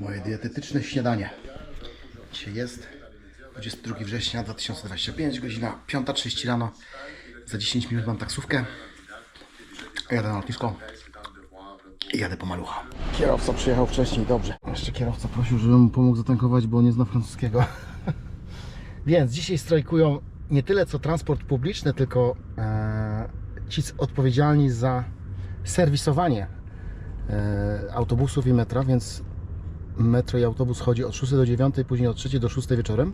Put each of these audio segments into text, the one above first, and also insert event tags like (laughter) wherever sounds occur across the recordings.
Moje dietetyczne śniadanie. Dzisiaj jest 22 września 2025, godzina 5.30 rano. Za 10 minut mam taksówkę. Jadę na lotnisko i jadę po malucha. Kierowca przyjechał wcześniej, dobrze. Jeszcze kierowca prosił, żebym mu pomógł zatankować, bo nie zna francuskiego. (laughs) Więc dzisiaj strajkują nie tyle co transport publiczny, tylko e, ci odpowiedzialni za serwisowanie e, autobusów i metra, więc metro i autobus chodzi od 6 do 9, później od 3 do 6 wieczorem.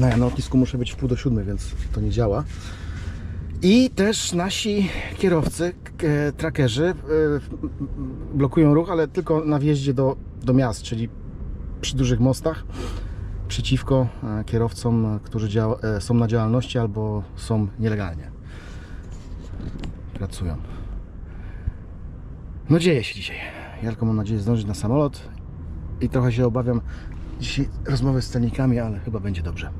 No ja na lotnisku muszę być w pół do 7, więc to nie działa. I też nasi kierowcy, e, trackerzy e, blokują ruch, ale tylko na wjeździe do, do miast, czyli przy dużych mostach przeciwko e, kierowcom, którzy są na działalności albo są nielegalnie. Pracują. No dzieje się dzisiaj. Ja tylko mam nadzieję zdążyć na samolot i trochę się obawiam dzisiaj rozmowy z celnikami, ale chyba będzie dobrze.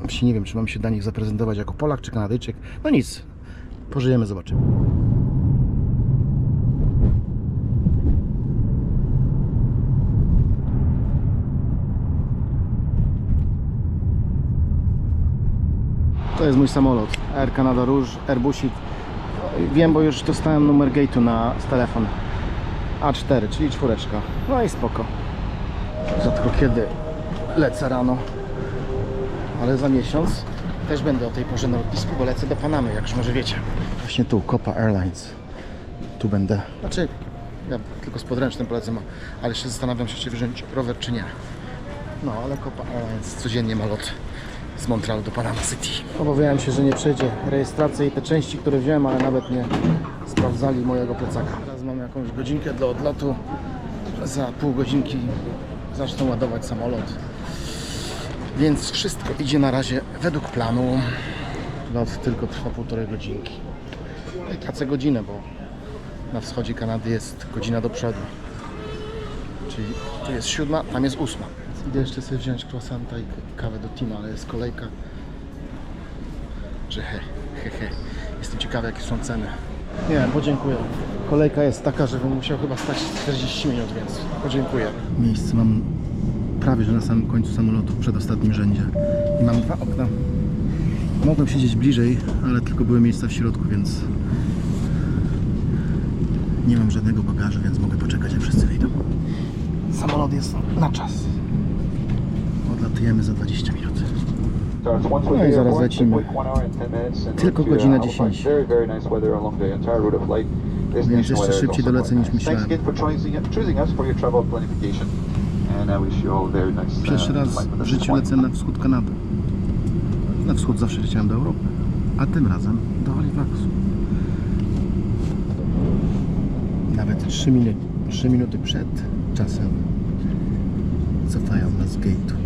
Właśnie nie wiem, czy mam się dla nich zaprezentować jako Polak czy Kanadyjczyk. No nic, pożyjemy, zobaczymy. To jest mój samolot. Air Canada Rouge, Airbusik. Wiem, bo już dostałem numer gate'u na telefon. A4, czyli czwóreczka. No i spoko. Rzadko kiedy lecę rano. Ale za miesiąc też będę o tej porze na lotnisku, bo lecę do Panamy, jak już może wiecie. Właśnie tu, Copa Airlines. Tu będę. Znaczy, ja tylko z podręcznym polecam, ale jeszcze zastanawiam się, czy wziąć rower, czy nie. No, ale Copa Airlines codziennie ma lot z Montrealu do Panama City. Obawiałem się, że nie przejdzie rejestracja i te części, które wziąłem, ale nawet nie sprawdzali mojego plecaka. Mam jakąś godzinkę do odlotu. Za pół godzinki zacznę ładować samolot. Więc wszystko idzie na razie według planu. Lot tylko trwa półtorej godzinki. No tracę godzinę, bo na wschodzie Kanady jest godzina do przodu. Czyli tu jest siódma, tam jest ósma. Idę jeszcze sobie wziąć croissanta i kawę do Tima, ale jest kolejka. Że he, he, he. Jestem ciekawy jakie są ceny. Nie, podziękuję. Kolejka jest taka, że bym musiał chyba stać 40 minut, więc podziękuję. Miejsce mam prawie że na samym końcu samolotu, w przedostatnim rzędzie. I mam dwa okna. Mogłem siedzieć bliżej, ale tylko były miejsca w środku, więc nie mam żadnego bagażu, więc mogę poczekać, jak wszyscy wyjdą. Samolot jest na czas. Odlatujemy za 20 minut. No i zaraz lecimy. Tylko godzina 10. Więc jeszcze szybciej dolecę niż myślałem. Pierwszy raz w życiu lecę na wschód Kanady. Na wschód zawsze leciałem do Europy, a tym razem do Halifaxu. Nawet 3 minuty, 3 minuty przed czasem cofają nas z gate'u.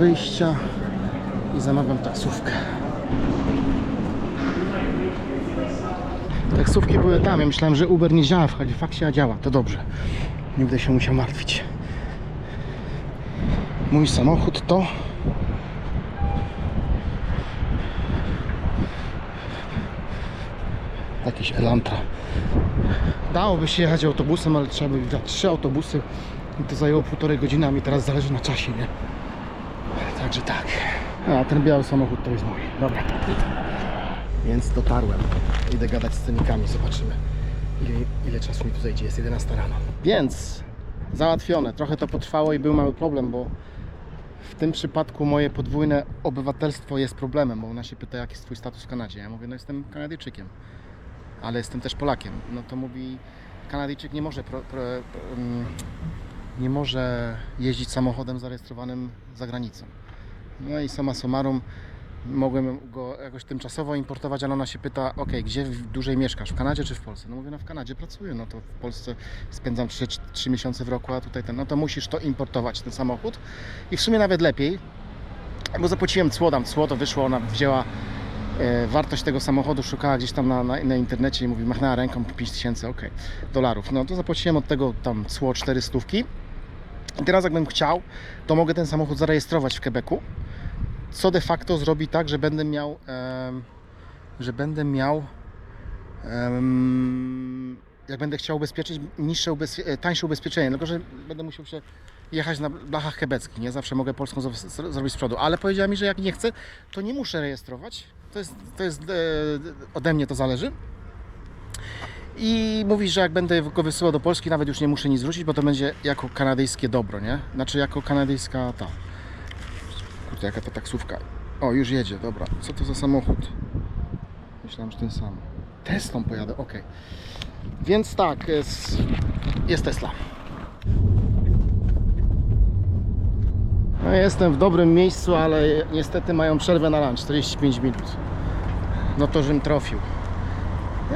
Wyjścia i zamawiam taksówkę. Taksówki były tam. Ja myślałem, że Uber nie działa w Halifaxie, a działa. To dobrze. Nie będę się musiał martwić. Mój samochód to jakiś Elantra. Dałoby się jechać autobusem, ale trzeba by wziąć trzy autobusy i to zajęło półtorej godziny, a mi teraz zależy na czasie, nie? Także tak. A ten biały samochód to jest mój. Dobra. Więc dotarłem. Idę gadać z cenikami, zobaczymy ile, ile czasu mi tu zejdzie. Jest 11 rano. Więc załatwione. Trochę to potrwało i był mały problem, bo w tym przypadku moje podwójne obywatelstwo jest problemem, bo ona się pyta, jaki jest twój status w Kanadzie. Ja mówię, no jestem Kanadyjczykiem ale jestem też Polakiem. No to mówi, Kanadyjczyk nie może, pro, pro, nie może jeździć samochodem zarejestrowanym za granicą. No i summa summarum mogłem go jakoś tymczasowo importować, ale ona się pyta, ok, gdzie dłużej mieszkasz, w Kanadzie czy w Polsce? No mówię, no w Kanadzie pracuję, no to w Polsce spędzam 3, 3 miesiące w roku, a tutaj ten, no to musisz to importować, ten samochód. I w sumie nawet lepiej, bo zapłaciłem cło, tam cło to wyszło, ona wzięła e, wartość tego samochodu szukała gdzieś tam na, na, na internecie i mówi, machnęła ręką 5 tysięcy, ok, dolarów. No to zapłaciłem od tego tam cło 400. I teraz jakbym chciał, to mogę ten samochód zarejestrować w Quebecu, co de facto zrobi tak, że będę miał, że będę miał, jak będę chciał ubezpieczyć, niższe ubezpie- e, tańsze ubezpieczenie, tylko że będę musiał się jechać na blachach quebeckich, nie? Zawsze mogę polską zro- zro- zrobić z przodu, ale powiedziała mi, że jak nie chcę, to nie muszę rejestrować. To jest, to jest e, ode mnie to zależy. I mówi, że jak będę go wysyłał do Polski, nawet już nie muszę nic zwrócić, bo to będzie jako kanadyjskie dobro, nie? Znaczy jako kanadyjska ta. Kurde, jaka ta taksówka. O, już jedzie, dobra. Co to za samochód? Myślałem, że ten sam. Teslą pojadę, ok. Więc tak, jest, jest Tesla. No, jestem w dobrym miejscu, ale niestety mają przerwę na lunch, 45 minut. No to żem trofił.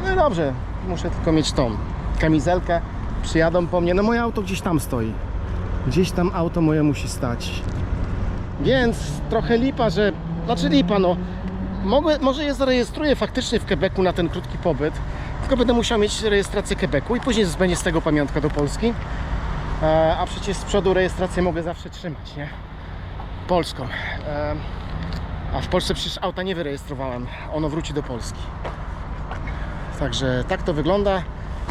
No dobrze, muszę tylko mieć tą kamizelkę. Przyjadą po mnie. No moje auto gdzieś tam stoi. Gdzieś tam auto moje musi stać. Więc trochę lipa, że. Znaczy lipa, no. Mogę, może je zarejestruję faktycznie w Quebecu na ten krótki pobyt. Tylko będę musiał mieć rejestrację Quebecu i później będzie z tego pamiątka do Polski. E, a przecież z przodu rejestrację mogę zawsze trzymać, nie? Polską. E, a w Polsce przecież auta nie wyrejestrowałem. Ono wróci do Polski. Także tak to wygląda.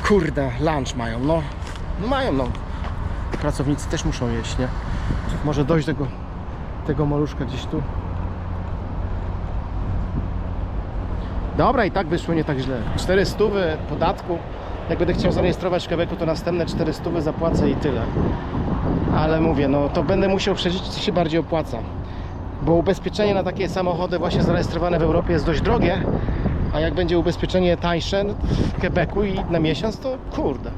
Kurde, lunch mają, no. No mają, no. Pracownicy też muszą jeść, nie? Może dojść do tego, maluszka gdzieś tu. Dobra, i tak wyszło nie tak źle. 400 podatku, Jak będę chciał zarejestrować w Quebecu, to następne 400 zapłacę i tyle. Ale mówię, no to będę musiał przeliczyć, co się bardziej opłaca. Bo ubezpieczenie na takie samochody właśnie zarejestrowane w Europie jest dość drogie, a jak będzie ubezpieczenie tańsze w Quebecu i na miesiąc, to kurde.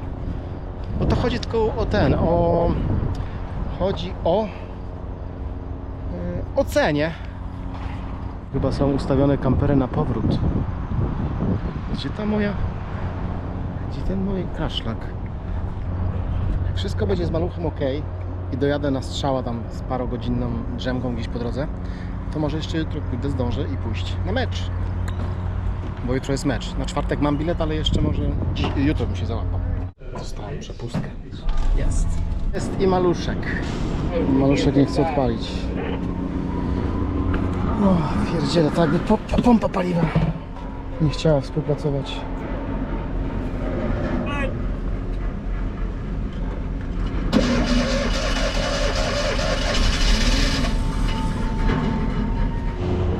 Bo to chodzi tylko o ten, o... Chodzi o... O cenie. Chyba są ustawione kampery na powrót. Gdzie ta moja... Gdzie ten mój kaszlak? Jak wszystko będzie z maluchem ok i dojadę na strzała tam z parogodzinną drzemką gdzieś po drodze, to może jeszcze jutro pójdę, zdążę i pójść na mecz. Bo jutro jest mecz. Na czwartek mam bilet, ale jeszcze może dziś, jutro bym się załapał. Dostałem przepustkę. Jest. Jest i maluszek. Maluszek nie chce odpalić. O, pierdziele, tak jakby po, po, pompa paliwa. Nie chciała współpracować.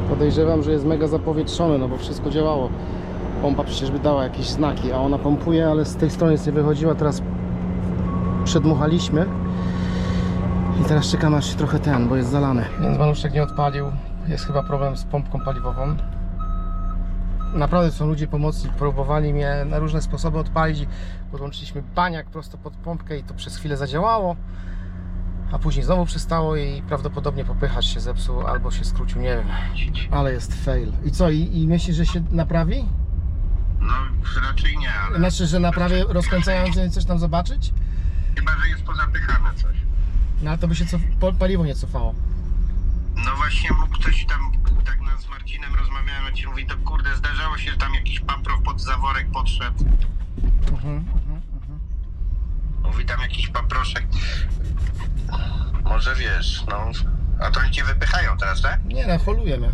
Podejrzewam, że jest mega zapowietrzony, no bo wszystko działało. Pompa przecież by dała jakieś znaki, a ona pompuje, ale z tej strony nie wychodziła. Teraz przedmuchaliśmy i teraz czekam aż się trochę ten, bo jest zalany. Więc maluszek nie odpalił. Jest chyba problem z pompką paliwową. Naprawdę są ludzie pomocni, próbowali mnie na różne sposoby odpalić. Podłączyliśmy baniak prosto pod pompkę i to przez chwilę zadziałało. A później znowu przestało i prawdopodobnie popychacz się zepsuł albo się skrócił, nie wiem. Ale jest fail. I co, i, i myślisz, że się naprawi? No raczej nie, ale Znaczy, że naprawię rozkręcając coś tam zobaczyć? chyba, że jest pozapychane coś. No ale to by się cof- po- paliwo nie cofało. No właśnie mógł ktoś tam, tak no, z Marcinem rozmawiałem, ci mówi, to kurde, zdarzało się, że tam jakiś paprow pod zaworek podszedł. Mhm, mhm, mhm. Mówi tam jakiś paproszek. Może wiesz, no. A to oni cię wypychają teraz, tak? Nie no, holuje mnie.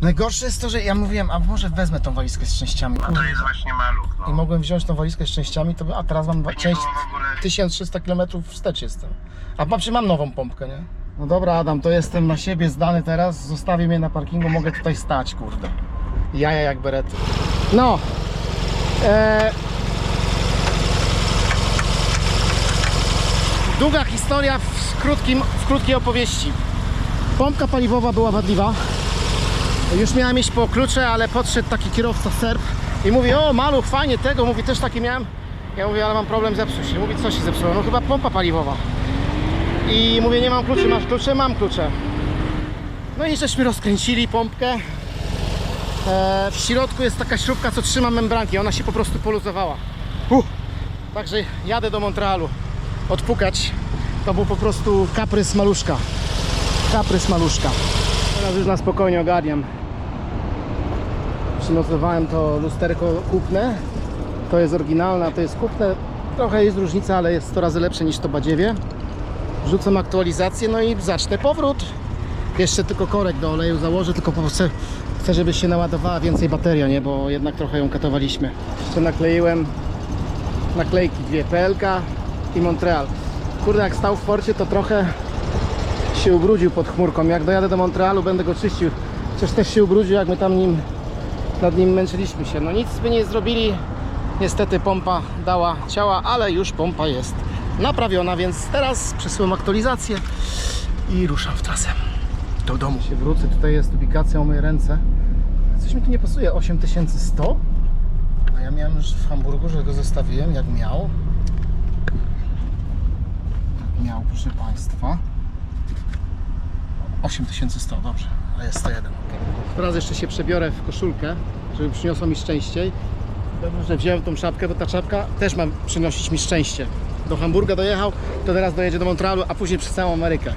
Najgorsze jest to, że ja mówiłem, a może wezmę tą walizkę z częściami. No to jest właśnie maluch, I no. mogłem wziąć tą walizkę z częściami, to by, a teraz mam nie część było w ogóle... 1300 km wstecz jestem. A znaczy mam nową pompkę, nie? No dobra Adam, to jestem na siebie zdany teraz, zostawię mnie na parkingu, mogę tutaj stać, kurde. Jaja jak berety. No. E... Długa historia w, krótkim, w krótkiej opowieści. Pompka paliwowa była wadliwa. Już miałem mieć po klucze, ale podszedł taki kierowca Serb i mówi, o maluch, fajnie tego, mówi, też taki miałem. Ja mówię, ale mam problem, zepsuł się. Mówi, co się zepsuło? No chyba pompa paliwowa. I mówię, nie mam kluczy, masz klucze? Mam klucze. No i żeśmy rozkręcili pompkę. E, w środku jest taka śrubka, co trzyma membranki. Ona się po prostu poluzowała. Uff. Także jadę do Montrealu odpukać. To był po prostu kaprys maluszka. Kaprys maluszka. Teraz już na spokojnie ogarniam. Przymocowałem to lusterko kupne. To jest oryginalne, a to jest kupne. Trochę jest różnica, ale jest 100 razy lepsze niż to badziewie. Wrzucam aktualizację, no i zacznę powrót. Jeszcze tylko korek do oleju założę, tylko po prostu chcę, żeby się naładowała więcej bateria, nie? Bo jednak trochę ją katowaliśmy. Jeszcze nakleiłem naklejki dwie, PLK i Montreal. Kurde, jak stał w porcie, to trochę się ubrudził pod chmurką. Jak dojadę do Montrealu, będę go czyścił. Chociaż też się ubrudził, jak my tam nim, nad nim męczyliśmy się. No nic by nie zrobili. Niestety pompa dała ciała, ale już pompa jest naprawiona, więc teraz przesyłam aktualizację i ruszam w trasę do domu. Się wrócę, tutaj jest ubikacja o moje ręce. Coś mi tu nie pasuje, 8100? A ja miałem już w Hamburgu, że go zostawiłem jak miał. Jak miał, proszę Państwa. 8100, dobrze, ale jest 101. Okay. Teraz jeszcze się przebiorę w koszulkę, żeby przyniosło mi szczęściej. Dobrze, że wziąłem tą czapkę, bo ta czapka też ma przynosić mi szczęście. Do Hamburga dojechał, to teraz dojedzie do Montrealu, a później przez całą Amerykę.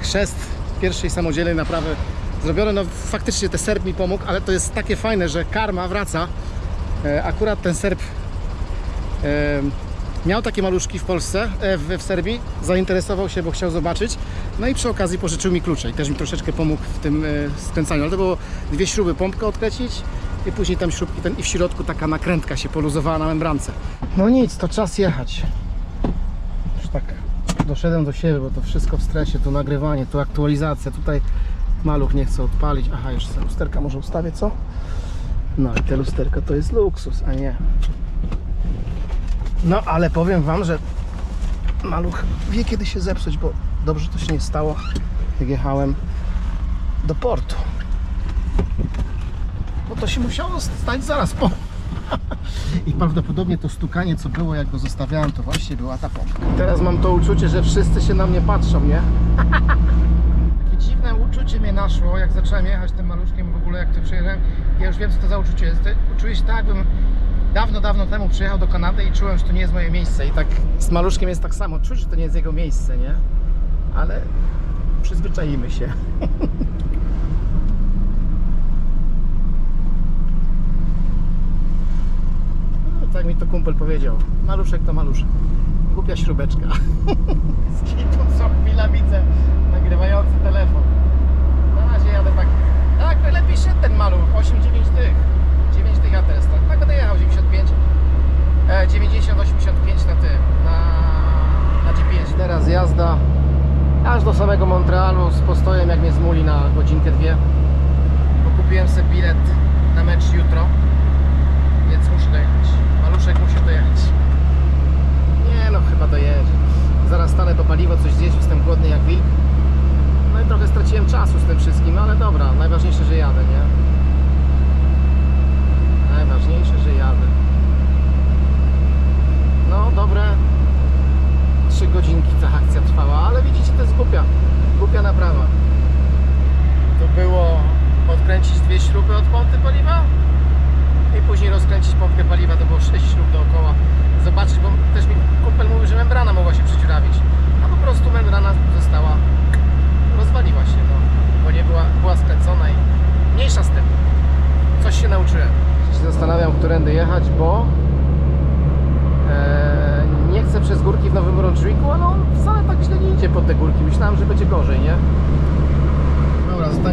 Chrzest pierwszej samodzielnej naprawy zrobiony. No faktycznie ten Serb mi pomógł, ale to jest takie fajne, że karma wraca. E, Akurat ten Serb miał takie maluszki w Polsce, e, w, w Serbii, zainteresował się, bo chciał zobaczyć. No i przy okazji pożyczył mi klucze i też mi troszeczkę pomógł w tym e, skręcaniu. Ale to było dwie śruby, pompkę odkręcić i później tam śrubki ten, i w środku taka nakrętka się poluzowała na membrance. No nic, to czas jechać. Już tak doszedłem do siebie, bo to wszystko w stresie, tu nagrywanie, tu aktualizacja, tutaj maluch nie chce odpalić. Aha, sobie lusterka może ustawię, co? No i te lusterka to jest luksus, a nie No ale powiem wam, że maluch wie kiedy się zepsuć, bo dobrze to się nie stało, jak jechałem do portu. Bo to się musiało stać zaraz po. (laughs) I prawdopodobnie to stukanie, co było, jak go zostawiałem, to właśnie była ta pompka. Teraz mam to uczucie, że wszyscy się na mnie patrzą, nie? (laughs) Takie dziwne uczucie mnie naszło, jak zacząłem jechać tym maluszkiem w ogóle, jak to przyjechałem. Ja już wiem, co to za uczucie jest. Się tak, jakbym dawno, dawno temu przyjechał do Kanady i czułem, że to nie jest moje miejsce. I tak z maluszkiem jest tak samo. Czuć, że to nie jest jego miejsce, nie? Ale przyzwyczaimy się. (laughs) No, tak mi to kumpel powiedział. Maluszek to maluszek. Głupia śrubeczka. (laughs) Z kitu co chwila widzę nagrywający telefon. Na razie jadę tak. Tak, najlepiej szedł ten maluch. 8-9 tych. 9 tych ja teraz. E, 90-85 na tym, na, na GPS. Teraz jazda aż do samego Montrealu z postojem, jak mnie zmuli na godzinkę, dwie. Bo kupiłem sobie bilet na mecz jutro, więc muszę dojechać. Maluszek musi dojechać. Nie no, chyba dojedzie. Zaraz stanę po paliwo, coś zjeść, jestem głodny jak wilk. No i trochę straciłem czasu z tym wszystkim, ale dobra, najważniejsze, że jadę, nie?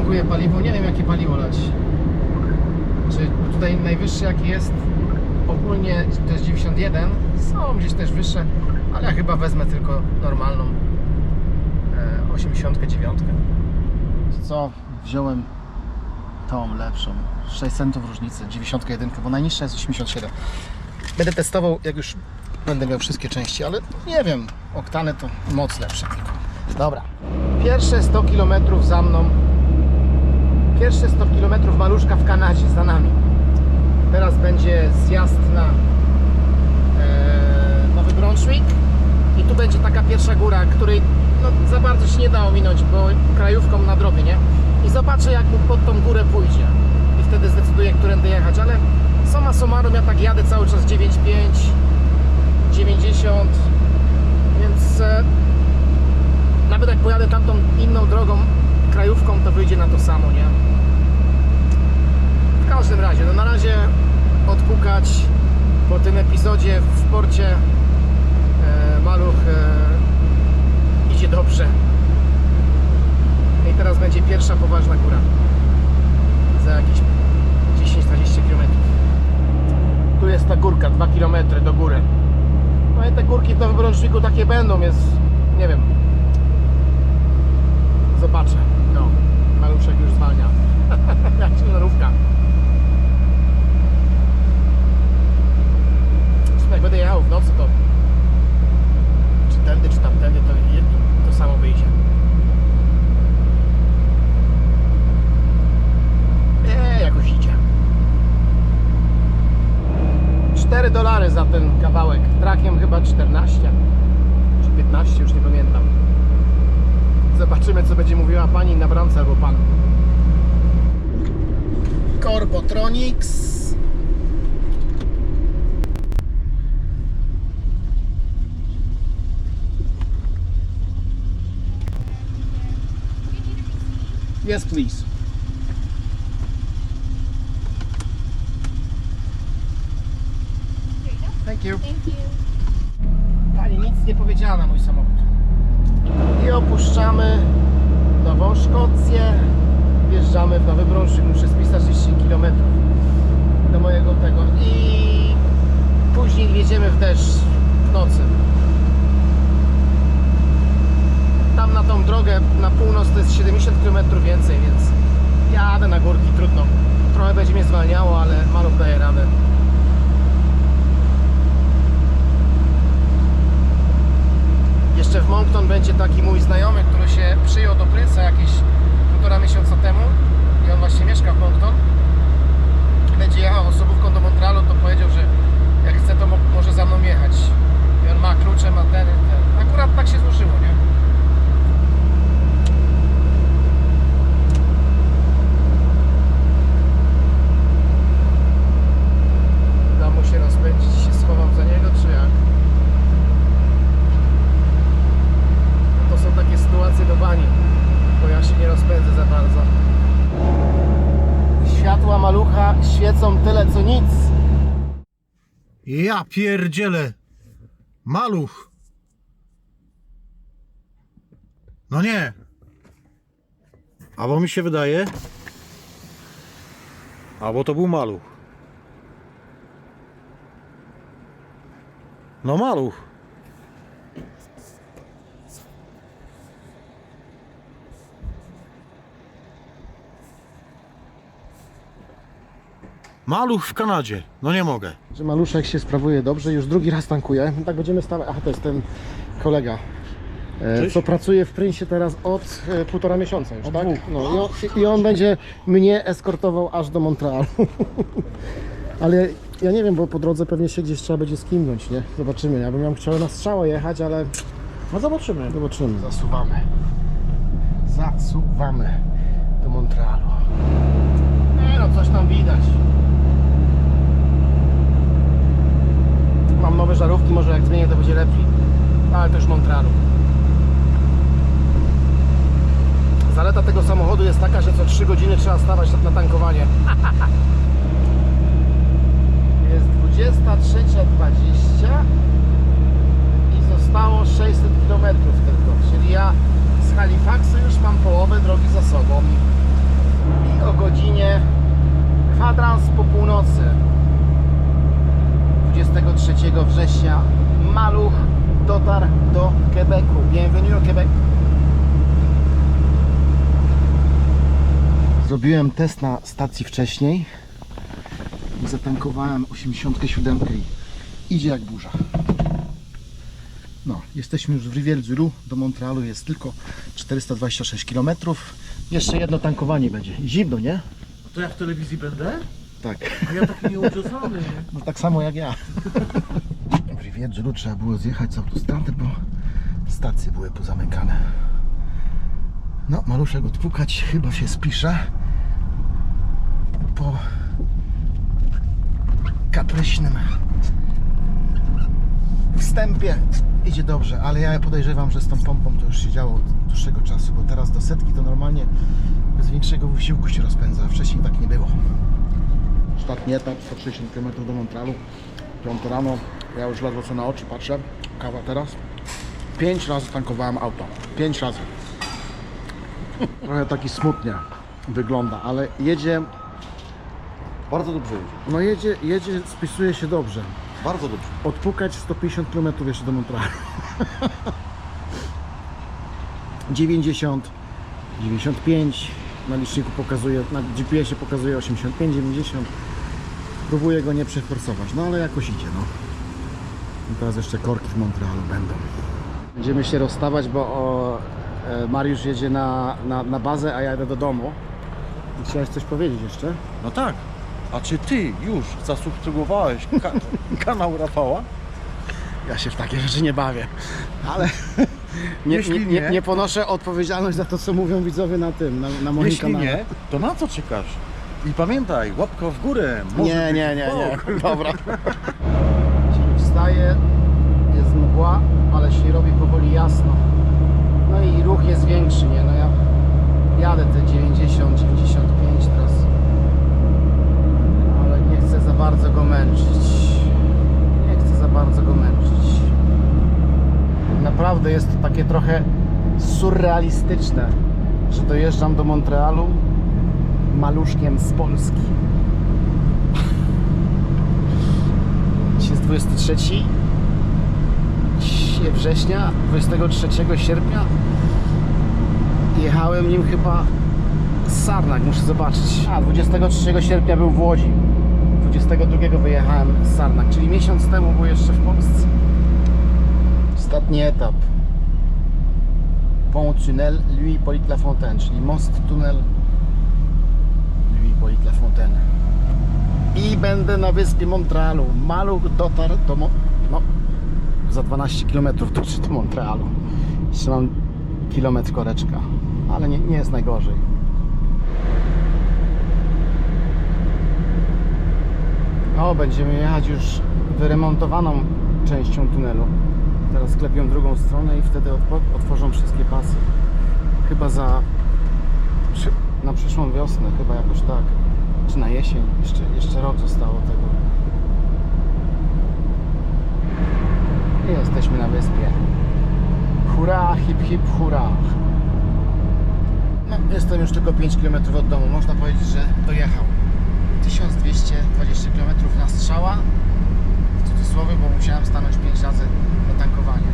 Zatankuję paliwo. Nie wiem, jakie paliwo lać. Czy tutaj najwyższe jakie jest ogólnie to jest 91 są gdzieś też wyższe ale ja chyba wezmę tylko normalną e, 89 co? Wziąłem tą lepszą. 6 centów różnicy 91 bo najniższa jest 87 będę testował jak już będę miał wszystkie części ale nie wiem oktany to moc lepsza dobra. Pierwsze 100 km za mną Pierwsze 100 km maluszka w Kanadzie za nami. Teraz będzie zjazd na e, Nowy Brunswick i tu będzie taka pierwsza góra, której no, za bardzo się nie da ominąć, bo krajówką na drobie, nie? I zobaczę jak mu pod tą górę pójdzie i wtedy zdecyduję, którędy jechać, ale summa summarum ja tak jadę cały czas 9,5 90 więc e, nawet jak pojadę tamtą inną drogą wyjdzie na to samo, nie? W każdym razie, no na razie odpukać po tym epizodzie w porcie e, maluch e, idzie dobrze. I teraz będzie pierwsza poważna góra. Za jakieś 10-20 km. Tu jest ta górka, 2 km do góry. No i te górki w Nowym Brunswicku takie będą, jest, nie wiem, Zobaczę. Maluszek już zwalnia. (laughs) Jak ciężarówka. Jak będę jechał w nocy, to czy tędy, czy tamtędy, to, to samo wyjdzie. Nie, jakoś idzie. 4 dolary za ten kawałek. Trakiem chyba 14 czy 15, już nie pamiętam. Zobaczymy, co będzie mówiła pani na bramce albo pan. Corbotronics. Yes, please. Thank you. Thank you. Pani nic nie powiedziała na mój samochód. I opuszczamy Nową Szkocję. Wjeżdżamy w Nowy Brunswick. Muszę spisać 30 km do mojego tego. I później wjedziemy w deszcz w nocy. Tam na tą drogę na północ to jest 70 km więcej, więc jadę na górki, trudno. Trochę będzie mnie zwalniało, ale maluch daje radę. Będzie taki mój znajomy, który się przyjął do Prince'a jakieś półtora miesiąca temu i on właśnie mieszka w Moncton. Będzie jechał osobówką do Montrealu, to powiedział, że jak chce, to mo- może za mną jechać. I on ma klucze, ma ten, ten. Akurat tak się złożyło, nie? Uda mu się rozpędzić i się schowam za niego, czy jak? No to są takie sytuacje do bani, bo ja się nie rozpędzę za bardzo. Światła malucha świecą tyle co nic. Ja pierdzielę. Maluch. No nie. Albo mi się wydaje. Albo to był maluch. No maluch. Maluch w Kanadzie. No nie mogę. Że maluszek się sprawuje dobrze, już drugi raz tankuje. Tak będziemy stawać. Aha, to jest ten kolega. e, Cześć. Co pracuje w Prince'ie teraz od e, półtora miesiąca już, tak? No, i, on, I on będzie mnie eskortował aż do Montrealu. (laughs) ale ja nie wiem, bo po drodze pewnie się gdzieś trzeba będzie skimnąć, nie? Zobaczymy. Ja bym miał chciał na strzałę jechać, ale No zobaczymy. zobaczymy. Zasuwamy. Zasuwamy do Montrealu. Nie no, coś tam widać. Mam nowe żarówki, może jak zmienię to będzie lepiej. Ale też Montrealu. Zaleta tego samochodu jest taka, że co 3 godziny trzeba stawać na tankowanie. (laughs) Jest 23.20 i zostało 600 km tylko. Czyli ja z Halifaxu już mam połowę drogi za sobą. I o godzinie kwadrans po północy 23 września Maluch dotarł do Quebecu. Bienvenue au Quebec. Zrobiłem test na stacji wcześniej i zatankowałem 87 i idzie jak burza. No, jesteśmy już w Rivière-du-Loup. Do Montrealu jest tylko 426 km. Jeszcze jedno tankowanie będzie. Zimno, nie? A to ja w telewizji będę? Tak. A ja taki nieuczesany. No tak samo jak ja. W Rivière-du-Loup trzeba było zjechać z autostrady, bo stacje były pozamykane. No, maluszek odpukać, chyba się spisze. Po kapryśnym wstępie idzie dobrze, ale ja podejrzewam, że z tą pompą to już się działo od dłuższego czasu, bo teraz do setki to normalnie bez większego wysiłku się rozpędza, wcześniej tak nie było. Ostatni etap, 160 km do Montrealu, 5 rano, ja już ledwo co na oczy patrzę, kawa teraz. 5 razy tankowałem auto, 5 razy. Trochę taki smutnie wygląda, ale jedzie, Bardzo dobrze jedzie. no jedzie, jedzie, spisuje się dobrze. Bardzo dobrze. Odpukać 150 km jeszcze do Montrealu. 90, 95 na liczniku pokazuje, na GPS-ie pokazuje 85, 90. Próbuję go nie przeforsować, no ale jakoś idzie, no. I teraz jeszcze korki w Montrealu będą. Będziemy się rozstawać, bo o, e, Mariusz jedzie na, na, na bazę, a ja jadę do domu. I chciałeś coś powiedzieć jeszcze? No tak. A czy ty już zasubskrybowałeś ka (laughs) kanał Rafała? Ja się w takie rzeczy nie bawię, ale nie, nie, nie, nie- ponoszę odpowiedzialność za to, co mówią widzowie na tym, na, na moim Jeśli kanale. nie, to na co czekasz? I pamiętaj, łapka w górę. Może Nie, być nie, nie, nie. bok. Dobra. (laughs) Dzień wstaje, jest mgła, ale się robi powoli jasno. No i ruch jest większy, nie? No ja jadę te 90, 95 teraz. Ale nie chcę za bardzo go męczyć. Nie chcę za bardzo go męczyć. Naprawdę jest to takie trochę surrealistyczne, że dojeżdżam do Montrealu maluszkiem z Polski. Dzisiaj jest 23 Dzisiaj września, 23 sierpnia jechałem nim chyba Sarnak, muszę zobaczyć. A, 23 sierpnia był w Łodzi. 22 wyjechałem z Sarnak, czyli miesiąc temu był jeszcze w Polsce. Ostatni etap. Pont Tunnel Louis Hippolyte Lafontaine, czyli most tunel Louis Hippolyte Lafontaine. I będę na wyspie Montrealu. Maluch dotarł do... Mo- no, za 12 km dotrze do Montrealu. Jeszcze mam kilometr koreczka, ale nie, nie jest najgorzej. O, będziemy jechać już wyremontowaną częścią tunelu. Teraz klepią drugą stronę i wtedy otwo- otworzą wszystkie pasy. Chyba za... na przyszłą wiosnę, chyba jakoś tak. Czy na jesień. Jeszcze, jeszcze rok zostało tego. I jesteśmy na wyspie. Hurra, hip hip hurra. No, jestem już tylko 5 km od domu. Można powiedzieć, że dojechał. 1220 km na strzała. W cudzysłowie, bo musiałem stanąć 5 razy tankowanie.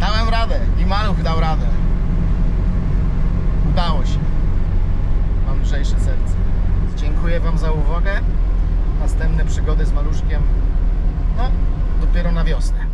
Dałem radę i maluch dał radę. Udało się. Mam lżejsze serce. Dziękuję Wam za uwagę. Następne przygody z maluszkiem. No, dopiero na wiosnę.